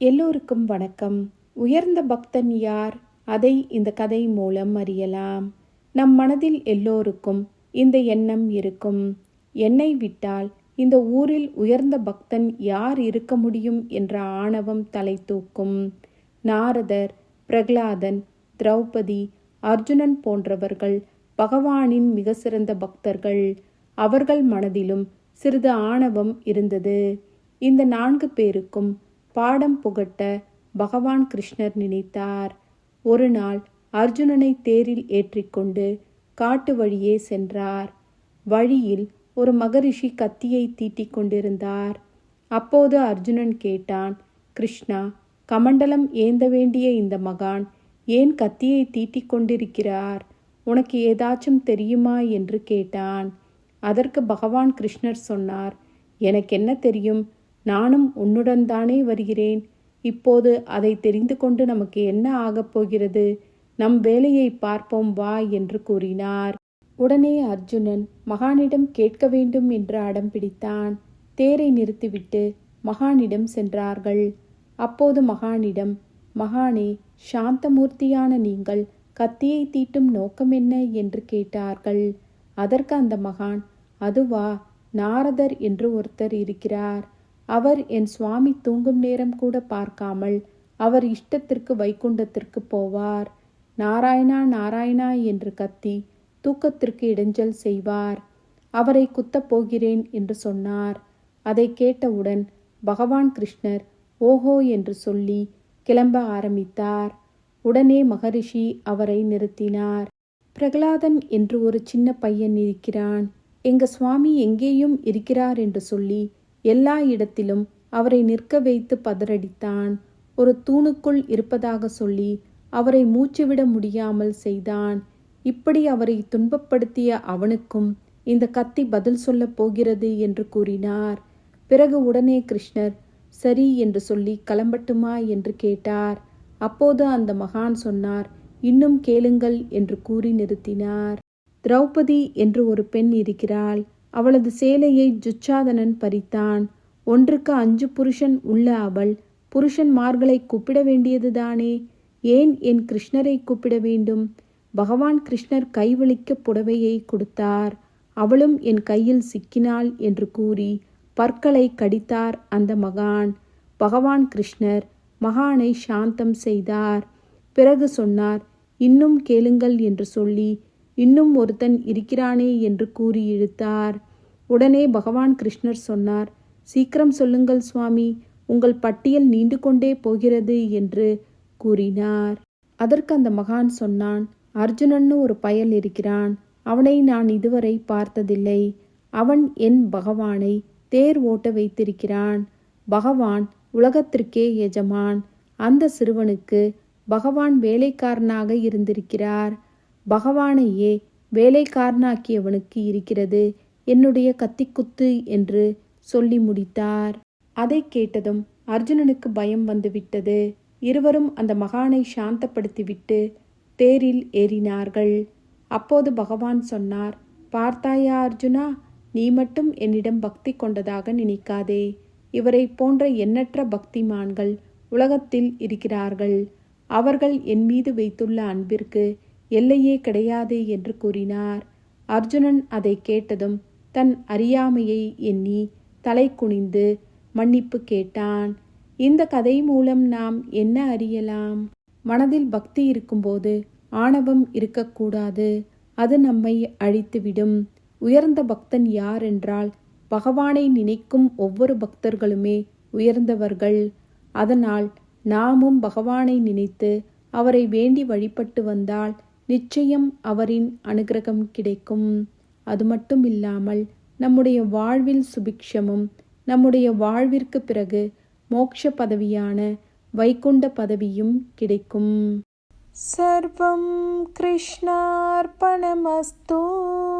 எல்லோருக்கும் வணக்கம். உயர்ந்த பக்தன் யார்? அதை இந்த கதை மூலம் அறியலாம். நம் மனதில் எல்லோருக்கும் இந்த எண்ணம் இருக்கும். என்னை விட்டால் இந்த ஊரில் உயர்ந்த பக்தன் யார் இருக்க முடியும் என்ற ஆணவம் தலை தூக்கும். நாரதர் பிரகலாதன் திரௌபதி அர்ஜுனன் போன்றவர்கள் பகவானின் மிக சிறந்த பக்தர்கள். அவர்கள் மனதிலும் சிறிது ஆணவம் இருந்தது. இந்த நான்கு பேருக்கும் பாடம் புகட்ட பகவான் கிருஷ்ணர் நினைத்தார். ஒரு நாள் அர்ஜுனனை தேரில் ஏற்றிக்கொண்டு காட்டு வழியே சென்றார். வழியில் ஒரு மகரிஷி கத்தியை தீட்டிக் கொண்டிருந்தார். அப்போது அர்ஜுனன் கேட்டான் கிருஷ்ணா கமண்டலம் ஏந்த வேண்டிய இந்த மகான் ஏன் கத்தியை தீட்டிக் கொண்டிருக்கிறார்? உனக்கு ஏதாச்சும் தெரியுமா? என்று கேட்டான். அதற்கு பகவான் கிருஷ்ணர் சொன்னார் எனக்கு என்ன தெரியும்? நானும் உன்னுடன் தானே வருகிறேன். இப்போது அதை தெரிந்து கொண்டு நமக்கு என்ன ஆகப் போகிறது? நம் வேலையை பார்ப்போம் வா என்று கூறினார். உடனே அர்ஜுனன் மகானிடம் கேட்க வேண்டும் என்று அடம் பிடித்தான். தேரை நிறுத்திவிட்டு மகானிடம் சென்றார்கள். அப்போது மகானிடம் மகானே சாந்தமூர்த்தியான நீங்கள் கத்தியை தீட்டும் நோக்கம் என்ன என்று கேட்டார்கள். அதற்கு அந்த மகான் அதுவா நாரதர் என்று ஒருத்தர் இருக்கிறார். அவர் என் சுவாமி தூங்கும் நேரம் கூட பார்க்காமல் அவர் இஷ்டத்திற்கு வைகுண்டத்திற்கு போவார். நாராயணா நாராயணா என்று கத்தி தூக்கத்திற்கு இடைஞ்சல் செய்வார். அவரை குத்தப் போகிறேன் என்று சொன்னார். அதை கேட்டவுடன் பகவான் கிருஷ்ணர் ஓஹோ என்று சொல்லி கிளம்ப ஆரம்பித்தார். உடனே மகரிஷி அவரை நிறுத்தினார். பிரகலாதன் என்று ஒரு சின்ன பையன் இருக்கிறான். எங்க சுவாமி எங்கேயும் இருக்கிறார் என்று சொல்லி எல்லா இடத்திலும் அவரை நிற்க வைத்து பதறடித்தான். ஒரு தூணுக்குள் இருப்பதாக சொல்லி அவரை மூச்சுவிட முடியாமல் செய்தான். இப்படி அவரை துன்பப்படுத்திய அவனுக்கும் இந்த கத்தி பதில் சொல்லப் போகிறது என்று கூறினார். பிறகு உடனே கிருஷ்ணர் சரி என்று சொல்லி கிளம்பட்டுமா என்று கேட்டார். அப்போது அந்த மகான் சொன்னார் இன்னும் கேளுங்கள் என்று கூறி நிறுத்தினார். திரௌபதி என்று ஒரு பெண் இருக்கிறாள். அவளது சேலையை ஜுச்சாதனன் பறித்தான். ஒன்றுக்கு அஞ்சு புருஷன் உள்ள அவள் புருஷன்மார்களை கூப்பிட வேண்டியதுதானே ஏன் என் கிருஷ்ணரை கூப்பிட வேண்டும்? பகவான் கிருஷ்ணர் கைவழிக்க புடவையை கொடுத்தார். அவளும் என் கையில் சிக்கினாள் என்று கூறி பற்களை கடித்தார் அந்த மகான். பகவான் கிருஷ்ணர் மகானை சாந்தம் செய்தார். பிறகு சொன்னார் இன்னும் கேளுங்கள் என்று சொல்லி இன்னும் ஒருத்தன் இருக்கிறானே என்று கூறி இழுத்தார். உடனே பகவான் கிருஷ்ணர் சொன்னார் சீக்கிரம் சொல்லுங்கள் சுவாமி உங்கள் பட்டியல் நீண்டு கொண்டே போகிறது என்று கூறினார். அதற்கு அந்த மகான் சொன்னான் அர்ஜுனன்னு ஒரு பயல் இருக்கிறான் அவனை நான் இதுவரை பார்த்ததில்லை. அவன் என் பகவானை தேர் ஓட்ட வைத்திருக்கிறான். பகவான் உலகத்திற்கே எஜமான். அந்த சிறுவனுக்கு பகவான் வேலைக்காரனாக இருந்திருக்கிறார். பகவானையே வேலைக்காரனாக்கியவனுக்கு இருக்கிறது. என்னுடைய கத்திக்குத்து என்று சொல்லி முடித்தார். அதை கேட்டதும் அர்ஜுனனுக்கு பயம் வந்துவிட்டது. இருவரும் அந்த மகானை சாந்தப்படுத்திவிட்டு தேரில் ஏறினார்கள். அப்போது பகவான் சொன்னார் பார்த்தாயா அர்ஜுனா நீ மட்டும் என்னிடம் பக்தி கொண்டதாக நினைக்காதே. இவரை போன்ற எண்ணற்ற பக்திமான்கள் உலகத்தில் இருக்கிறார்கள். அவர்கள் என் மீது வைத்துள்ள அன்பிற்கு எல்லையே கிடையாது என்று கூறினார். அர்ஜுனன் அதை கேட்டதும் தன் அறியாமையை எண்ணி தலை குனிந்து மன்னிப்பு கேட்டான். இந்த கதை மூலம் நாம் என்ன அறியலாம்? மனதில் பக்தி இருக்கும்போது ஆணவம் இருக்கக்கூடாது. அது நம்மை அழித்துவிடும். உயர்ந்த பக்தன் யார் என்றால் பகவானை நினைக்கும் ஒவ்வொரு பக்தர்களுமே உயர்ந்தவர்கள். அதனால் நாமும் பகவானை நினைத்து அவரை வேண்டி வழிபட்டு வந்தால் நிச்சயம் அவரின் அனுகிரகம் கிடைக்கும். அது மட்டும் இல்லாமல் நம்முடைய வாழ்வில் சுபிக்ஷமும் நம்முடைய வாழ்விற்கு பிறகு மோட்ச பதவியான வைகுண்ட பதவியும் கிடைக்கும். சர்வம் கிருஷ்ணார்பணமஸ்தூ.